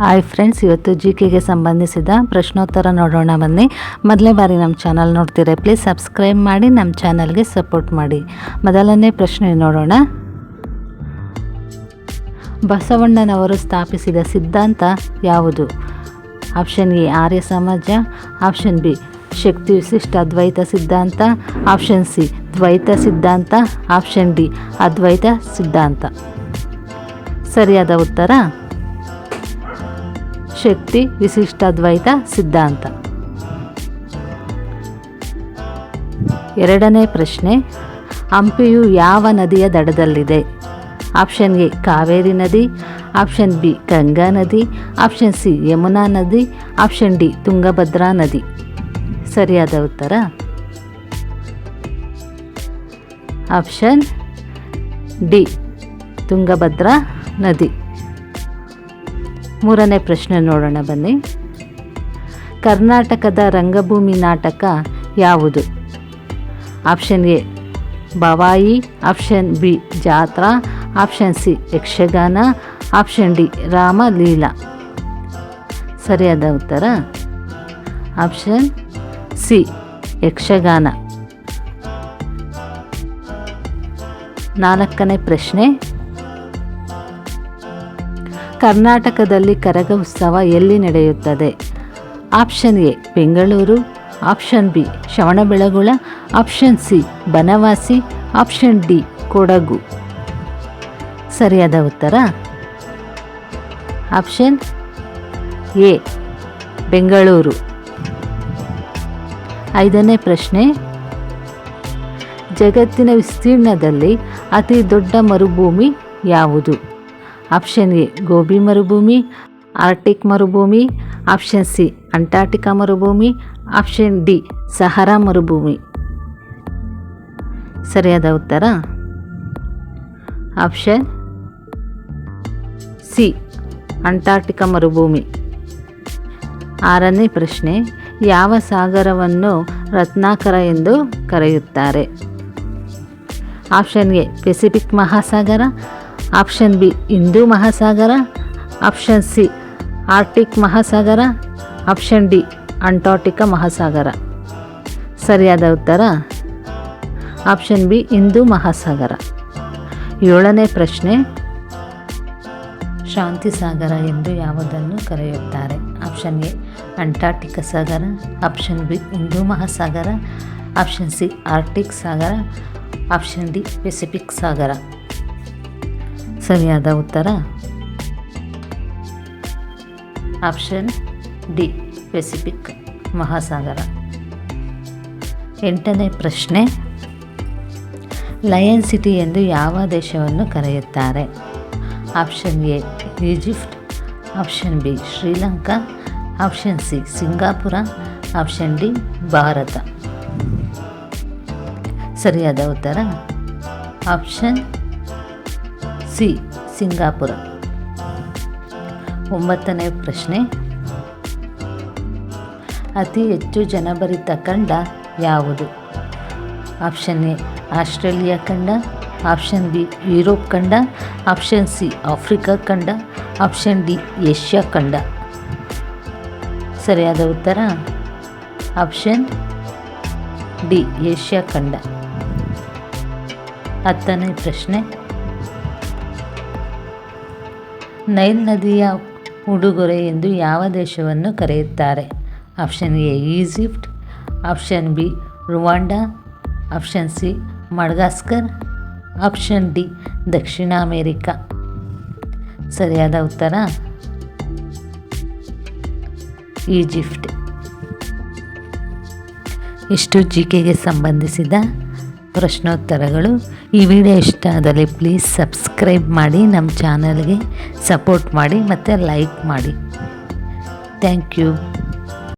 Hi friends ಇವತ್ತು G ಕೆಗೆ ಸಂಬಂಧಿಸಿದ ಪ್ರಶ್ನೋತ್ತರ ನೋಡೋಣ ಬನ್ನಿ. ಮೊದಲನೇ ಬಾರಿ ನಮ್ಮ ಚಾನಲ್ ನೋಡ್ತೀರಾ ಪ್ಲೀಸ್ ಸಬ್ಸ್ಕ್ರೈಬ್ ಮಾಡಿ, ನಮ್ಮ ಚಾನಲ್ಗೆ ಸಪೋರ್ಟ್ ಮಾಡಿ. ಮೊದಲನೇ ಪ್ರಶ್ನೆ ನೋಡೋಣ. ಬಸವಣ್ಣನವರು ಸ್ಥಾಪಿಸಿದ ಸಿದ್ಧಾಂತ ಯಾವುದು? ಆಪ್ಷನ್ ಎ ಆರ್ಯ ಸಮಾಜ. ಆಪ್ಷನ್ ಬಿ ಶಕ್ತಿ ವಿಶಿಷ್ಟ ಅದ್ವೈತ ಸಿದ್ಧಾಂತ. ಆಪ್ಷನ್ ಸಿ ದ್ವೈತ ಸಿದ್ಧಾಂತ. ಆಪ್ಷನ್ ಡಿ ಅದ್ವೈತ ಸಿದ್ಧಾಂತ. ಸರಿಯಾದ ಉತ್ತರ? ಶಕ್ತಿ ವಿಶಿಷ್ಟಾದ್ವೈತ ಸಿದ್ಧಾಂತ. ಎರಡನೇ ಪ್ರಶ್ನೆ, ಹಂಪಿಯು ಯಾವ ನದಿಯ ದಡದಲ್ಲಿದೆ? ಆಪ್ಷನ್ ಎ, ಕಾವೇರಿ ನದಿ, ಆಪ್ಷನ್ ಬಿ, ಗಂಗಾ ನದಿ, ಆಪ್ಷನ್ ಸಿ, ಯಮುನಾ ನದಿ, ಆಪ್ಷನ್ ಡಿ, ತುಂಗಭದ್ರಾ ನದಿ. ಸರಿಯಾದ ಉತ್ತರ? ಆಪ್ಷನ್ ಡಿ, ತುಂಗಭದ್ರಾ ನದಿ. ಮೂರನೇ ಪ್ರಶ್ನೆ ನೋಡೋಣ ಬನ್ನಿ. ಕರ್ನಾಟಕದ ರಂಗಭೂಮಿ ನಾಟಕ ಯಾವುದು? Option A Bhavai option B, Jatra, option C, Yakshagana, option D Ramlila ಸರಿಯಾದ ಉತ್ತರ? Option C, Yakshagana. ನಾಲ್ಕನೇ ಪ್ರಶ್ನೆ ಕರ್ನಾಟಕದಲ್ಲಿ ಕರಗ ಉತ್ಸವ ಎಲ್ಲಿ ನಡೆಯುತ್ತದೆ? Option A, Bengaluru. Option B, Shravanabelagola. Option C, Banavasi. Option D, Kodagu. ಸರಿಯಾದ ಉತ್ತರ? Option A, Bengaluru. ಐದನೇ ಪ್ರಶ್ನೆ. ಜಗತ್ತಿನ ವಿಸ್ತೀರ್ಣದಲ್ಲಿ ಅತಿ ದೊಡ್ಡ ಮರುಭೂಮಿ ಯಾವುದು? ಆಪ್ಷನ್ ಎ ಗೋಬಿ ಮರುಭೂಮಿ, ಆರ್ಟಿಕ್ ಮರುಭೂಮಿ, ಆಪ್ಷನ್ ಸಿ ಅಂಟಾರ್ಟಿಕಾ ಮರುಭೂಮಿ, ಆಪ್ಷನ್ ಡಿ ಸಹರಾ ಮರುಭೂಮಿ. ಸರಿಯಾದ ಉತ್ತರ? ಆಪ್ಷನ್ ಸಿ ಅಂಟಾರ್ಟಿಕಾ ಮರುಭೂಮಿ. ಆರನೇ ಪ್ರಶ್ನೆ, ಯಾವ ಸಾಗರವನ್ನು ರತ್ನಾಕರ ಎಂದು ಕರೆಯುತ್ತಾರೆ? ಆಪ್ಷನ್ ಎ ಪೆಸಿಫಿಕ್ ಮಹಾಸಾಗರ ಆಪ್ಷನ್ ಬಿ ಹಿಂದೂ ಮಹಾಸಾಗರ. ಆಪ್ಷನ್ ಸಿ, ಆರ್ಟಿಕ್ ಮಹಾಸಾಗರ. ಆಪ್ಷನ್ ಡಿ, ಅಂಟಾರ್ಟಿಕಾ ಮಹಾಸಾಗರ. ಸರಿಯಾದ ಉತ್ತರ? ಆಪ್ಷನ್ ಬಿ ಹಿಂದೂ ಮಹಾಸಾಗರ. ಏಳನೇ ಪ್ರಶ್ನೆ. ಶಾಂತಿ ಸಾಗರ ಎಂದು ಯಾವುದನ್ನು ಕರೆಯುತ್ತಾರೆ? ಆಪ್ಷನ್ ಎ, ಅಂಟಾರ್ಟಿಕ ಸಾಗರ. ಆಪ್ಷನ್ ಬಿ ಹಿಂದೂ ಮಹಾಸಾಗರ. ಆಪ್ಷನ್ ಸಿ, ಆರ್ಟಿಕ್ ಸಾಗರ. ಆಪ್ಷನ್ ಡಿ, ಪೆಸಿಫಿಕ್ ಸಾಗರ. ಸರಿಯಾದ ಉತ್ತರ? ಆಪ್ಷನ್ ಡಿ, ಪೆಸಿಫಿಕ್ ಮಹಾಸಾಗರ. ಎಂಟನೇ ಪ್ರಶ್ನೆ. ಲಯನ್ ಸಿಟಿ ಎಂದು ಯಾವ ದೇಶವನ್ನು ಕರೆಯುತ್ತಾರೆ? Option A, Egypt. Option B, Sri Lanka. Option C, Singapore. Option D, Bharat. ಸರಿಯಾದ ಉತ್ತರ? Option C, Singapore. ಒಂಬತ್ತನೇ ಪ್ರಶ್ನೆ. ಅತಿ ಹೆಚ್ಚು ಜನಭರಿತ ಖಂಡ ಯಾವುದು? ಆಪ್ಷನ್ ಎ, ಆಸ್ಟ್ರೇಲಿಯಾ ಖಂಡ ಆಪ್ಷನ್ ಬಿ, ಯುರೋಪ್ ಖಂಡ ಆಪ್ಷನ್ ಸಿ, ಆಫ್ರಿಕಾ ಖಂಡ ಆಪ್ಷನ್ ಡಿ, ಏಷ್ಯಾ ಖಂಡ ಸರಿಯಾದ ಉತ್ತರ? ಆಪ್ಷನ್ ಡಿ, ಏಷ್ಯಾ ಖಂಡ ಹತ್ತನೇ ಪ್ರಶ್ನೆ. ನೈಲ್ ನದಿಯ ಉಡುಗೊರೆ ಎಂದು ಯಾವ ದೇಶವನ್ನು ಕರೆಯುತ್ತಾರೆ? Option A, Egypt. Option B, Rwanda. Option C, Madagascar. Option D, Dakshina America. ಸರಿಯಾದ ಉತ್ತರ? ಈಜಿಪ್ಟ್. ಇಷ್ಟು ಜಿ ಕೆಗೆ ಸಂಬಂಧಿಸಿದ ಪ್ರಶ್ನೋತ್ತರಗಳು. ಈ ವಿಡಿಯೋ ಇಷ್ಟ ಆದಲ್ಲಿ ಪ್ಲೀಸ್ ಸಬ್ಸ್ಕ್ರೈಬ್ ಮಾಡಿ ನಮ್ಮ ಚಾನಲ್ಗೆ ಸಪೋರ್ಟ್ ಮಾಡಿ ಮತ್ತು ಲೈಕ್ ಮಾಡಿ. Thank you